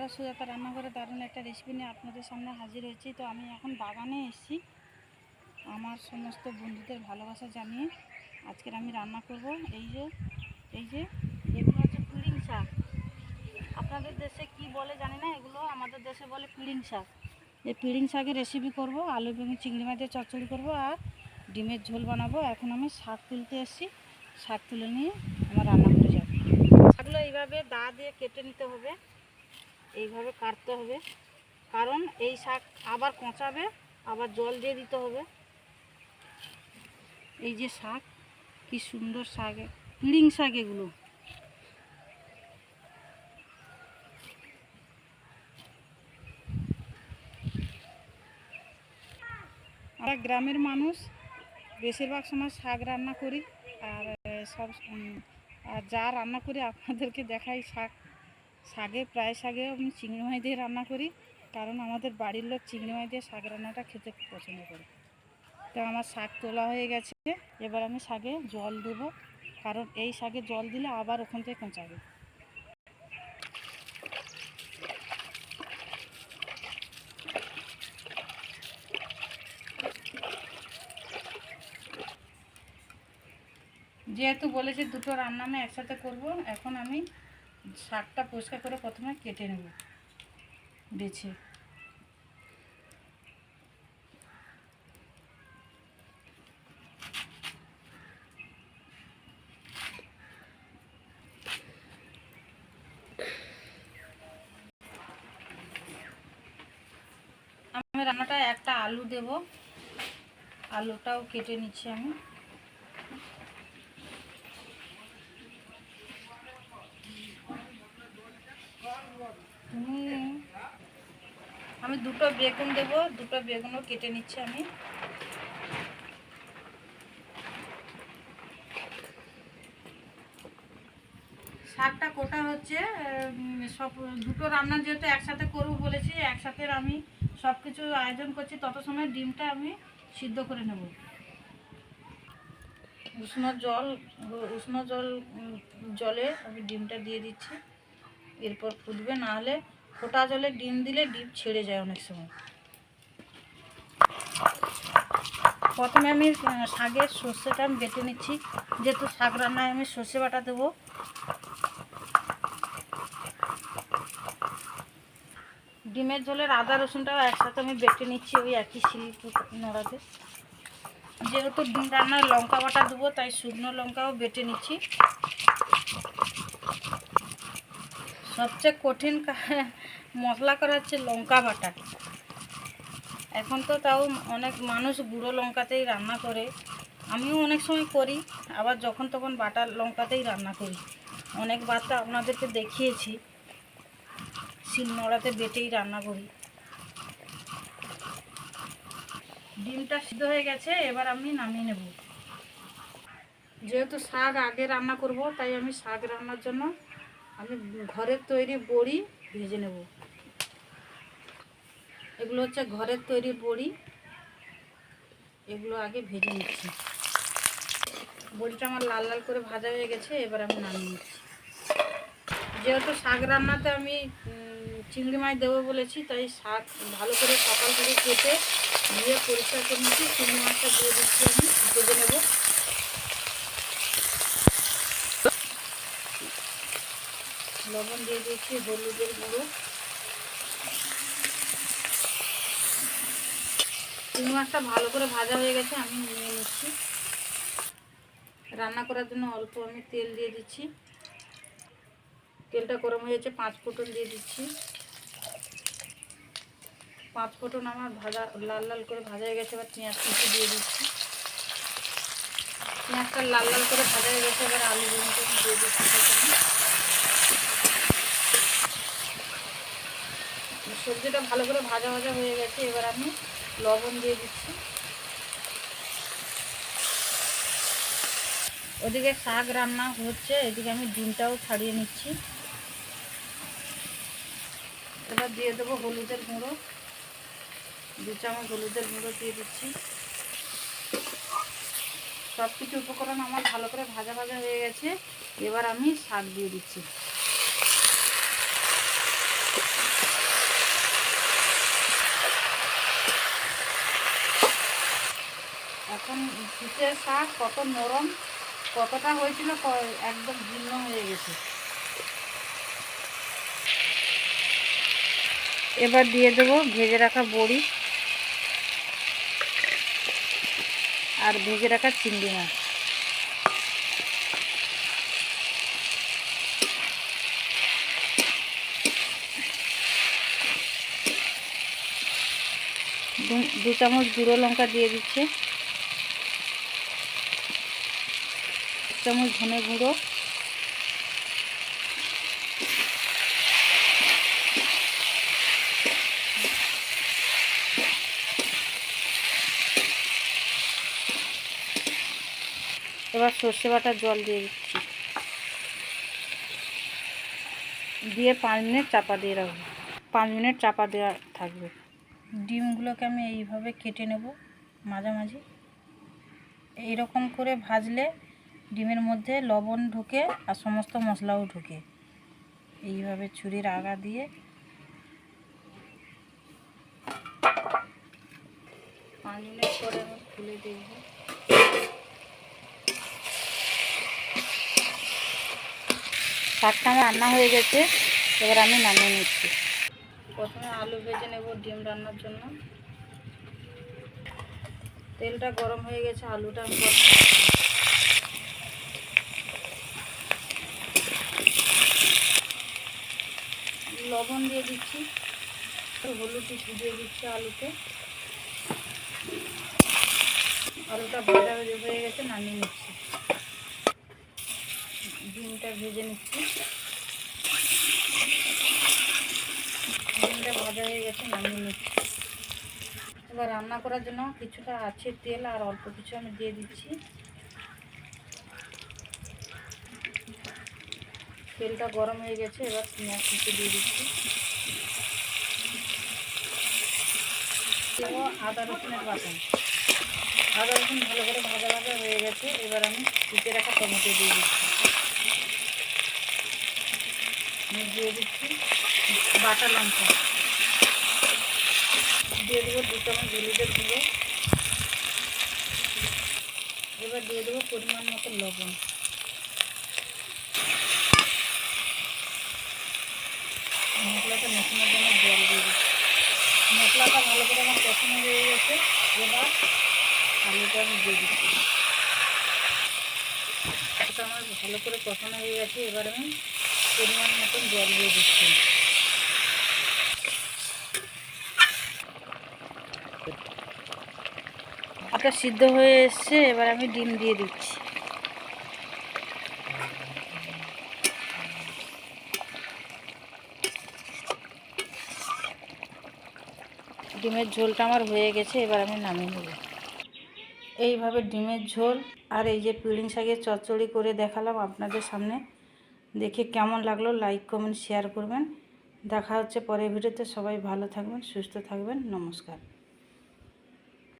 নমস্কার সুজাতা রান্নাঘরে দারুণ একটা রেসিপি নিয়ে আপনাদের সামনে হাজির হয়েছি। তো আমি এখন বাগানে এসেছি। আমার সমস্ত বন্ধুদের ভালোবাসা জানিয়ে আজকের আমি রান্না করব। এই যে এই যে, এগুলো হচ্ছে পিড়িং শাক। আপনাদের দেশে কি বলে জানি না, এগুলো আমাদের দেশে বলে পিড়িং শাক। এই পিড়িং শাকের রেসিপি করব, আলু, বেগুন, চিংড়ি মাছ দিয়ে চচ্চড়ি করব আর ডিমের ঝোল বানাবো। এখন আমি শাক তুলতে এসেছি। শাক তুলে নিয়ে আমার রান্না করে যাব। শাকগুলো এইভাবে দা দিয়ে কেটে নিতে হবে। এইভাবে কাটতে হবে। কারণ এই শাক আবার কোঁচাবে, আবার জল দিয়ে দিতে হবে। এই যে শাক, কি সুন্দর শাক পিড়িং শাক এগুলো। আমরা গ্রামের মানুষ, বেশিরভাগ সময় শাক রান্না করি। আর সব আর যা রান্না করি, আপনাদেরকে দেখাই শাক। শাকে প্রায় শাকে আমি চিংড়ি মাছ দিয়ে রান্না করি। কারণ আমাদের বাড়ির লোক চিংড়ি মাছ দিয়ে শাক রান্নাটা খেতে পছন্দ করে। তো আমার শাক তোলা হয়ে গেছে। এবার আমি শাকে জল দেবো। কারণ এই শাকে জল দিলে আবার ওখান থেকে কোঁচাবে যেহেতু বলেছে দুটো রান্না আমি একসাথে করব, এখন আমি শাকটা পরিষ্কার করে প্রথমে কেটে নেব। বেছে। আমি রান্নাটা একটা আলু দেব। আলুটাও কেটে নিচ্ছি আমি। আমি দুটো বেগুন দেবো, দুটো বেগুনও কেটে নিচ্ছি আমি। শাকটা কোটা হচ্ছে সব দুটো রান্না যেহেতু একসাথে করব বলেছি, একসাথে আমি সব কিছু আয়োজন করছি, তত সময় ডিমটা আমি সিদ্ধ করে নেব। উষ্ণ জল উষ্ণ জল জলে আমি ডিমটা দিয়ে দিচ্ছি। এরপর ফুটবে না হলে ফোটা জলে ডিম দিলে ডিম ছেড়ে যায় অনেক সময়। প্রথমে আমি শাকের সর্ষেটা আমি বেটে নিচ্ছি। যেহেতু শাক রান্নায় আমি সর্ষে বাটা দেবো। ডিমের ঝোলের আদা, রসুনটাও একসাথে আমি বেটে নিচ্ছি ওই একই শিল নোড়াতে। যেহেতু ডিম রান্নায় লঙ্কা বাটা দেবো, তাই শুকনো লঙ্কাও বেটে নিচ্ছি। সবচেয়ে কঠিন মশলা করা হচ্ছে লঙ্কা বাটা। এখন তো তাও অনেক মানুষ গুঁড়ো লঙ্কাতেই রান্না করে। আমিও অনেক সময় করি, আবার যখন তখন বাটা লঙ্কাতেই রান্না করি। অনেকবার তো আপনাদেরকে দেখিয়েছি শিলনোড়াতে বেটেই রান্না করি। ডিমটা সিদ্ধ হয়ে গেছে, এবার আমি নামিয়ে নেব। যেহেতু শাক আগে রান্না করব, তাই আমি শাক রান্নার জন্য আমি ঘরের তৈরি বড়ি ভেজে নেব। এগুলো হচ্ছে ঘরের তৈরি বড়ি। এগুলো আগে ভেজে নিচ্ছি। বড়িটা আমার লাল লাল করে ভাজা হয়ে গেছে, এবার আমি নামিয়ে নিচ্ছি। যেহেতু শাক রান্নাতে আমি চিংড়ি মাছ দেবো বলেছি, তাই শাক ভালো করে সকাল করে কেটে দিয়ে পরিষ্কার করে নিচ্ছি। চিংড়ি মাছটা দিয়ে দিচ্ছি আমি, ভেজে নেব। লবণ দিয়ে দিয়েছি, হলুদের গুঁড়ো। চিংড়ি মাছটা ভালো করে ভাজা হয়ে গেছে, আমি নিয়ে নিচ্ছি। রান্না করার জন্য অল্প আমি তেল দিয়ে দিচ্ছি। তেলটা গরম হয়ে হয়েছে পাঁচ ফোটন দিয়ে দিচ্ছি। পাঁচ ফোটন আমার ভাজা, লাল লাল করে ভাজা হয়ে গেছে, এবার পেঁয়াজ কুচি দিয়ে দিচ্ছি। পেঁয়াজটা লাল লাল করে ভাজা হয়ে গেছে, এবার আলু দিয়ে দিচ্ছি সবজিটা ভালো করে ভাজা ভাজা হয়ে গেছে, এবার আমি লবণ দিয়ে দিচ্ছি। ওদিকে শাক রান্না হচ্ছে, এদিকে আমি ডিমটাও ছাড়িয়ে নিচ্ছি। এবার দিয়ে দেবো হলুদের গুঁড়ো, দু চামচ হলুদের গুঁড়ো দিয়ে দিচ্ছি। সব কিছু উপকরণ আমার ভালো করে ভাজা ভাজা হয়ে গেছে, এবার আমি শাক দিয়ে দিচ্ছি। শীতের শাক কত নরম, কতটা হয়েছিল একদম জীর্ণ হয়ে গেছে। এবার দিয়ে দেবো ভেজে রাখা বড়ি আর ভেজে রাখা চিংড়ি মাছ। দু চামচ গুঁড়ো লঙ্কা দিয়ে দিচ্ছে। চামচ ধনে গুঁড়ো। এবার সর্ষে বাটার জল দিয়ে দিচ্ছি। দিয়ে পাঁচ মিনিট চাপা দিয়ে রাখব। পাঁচ মিনিট চাপা দেওয়া থাকবে। ডিমগুলোকে আমি এইভাবে কেটে নেব মাঝামাঝি। এইরকম করে ভাজলে ডিমের মধ্যে লবণ ঢুকে আর সমস্ত মশলাও ঢুকে। এইভাবে ছুরির আগা দিয়ে পাঁচ মিনিট পরে আমি খুলে শাকটা আমার রান্না হয়ে গেছে, এবার আমি নামিয়ে নিচ্ছি। প্রথমে আলু ভেজে নেব ডিম রান্নার জন্য। তেলটা গরম হয়ে গেছে, আলুটা আমি লবণ দিয়ে দিচ্ছি হলুদ একটু দিয়ে দিচ্ছি আলুতে। আলুটা ভাজা হয়ে গেছে, নামিয়ে নিচ্ছি। ডিমটা ভেজে নিচ্ছি। ডিমটা ভাজা হয়ে গেছে, নামিয়ে নিচ্ছি। এবার রান্না করার জন্য কিছুটা আছে তেল আর অল্প কিছু আমি দিয়ে দিচ্ছি। তেলটা গরম হয়ে গেছে, এবার পেঁয়াজ কুচি দিয়ে দিচ্ছি। আদা রসুনের বাটন আদা রসুন ভালো করে ভাজা ভাজা হয়ে গেছে, এবার আমি কুচে রাখা টমেটো দিয়ে দিচ্ছি। আমি দিয়ে দিচ্ছি বাটা লঙ্কা। দিয়ে দেবো দু চামচ হলুদের গুঁড়ো। এবার দিয়ে দেবো পরিমাণ মতো লবণ। মশলাটা মেশানোর জন্য জল দিয়ে দিচ্ছি। মশলাটা ভালো করে আমার কষানো হয়ে গেছে। এবার আলুটা আমি দিয়ে দিচ্ছি। এটা আমার ভালো করে কষানো হয়ে গেছে। এবার আমি পরিমাণ মতন জল দিয়ে দিচ্ছি। আটা সিদ্ধ হয়ে এসছে। এবার আমি ডিম দিয়ে দিচ্ছি। ডিমের ঝোলটা আমার হয়ে গেছে, এবার আমি নামিয়ে নেব। এইভাবে ডিমের ঝোল আর এই যে পিড়িং শাকের চচ্চড়ি করে দেখালাম আপনাদের সামনে। দেখে কেমন লাগল লাইক কমেন্ট শেয়ার করবেন। দেখা হচ্ছে পরের ভিডিওতে। সবাই ভালো থাকবেন, সুস্থ থাকবেন। নমস্কার।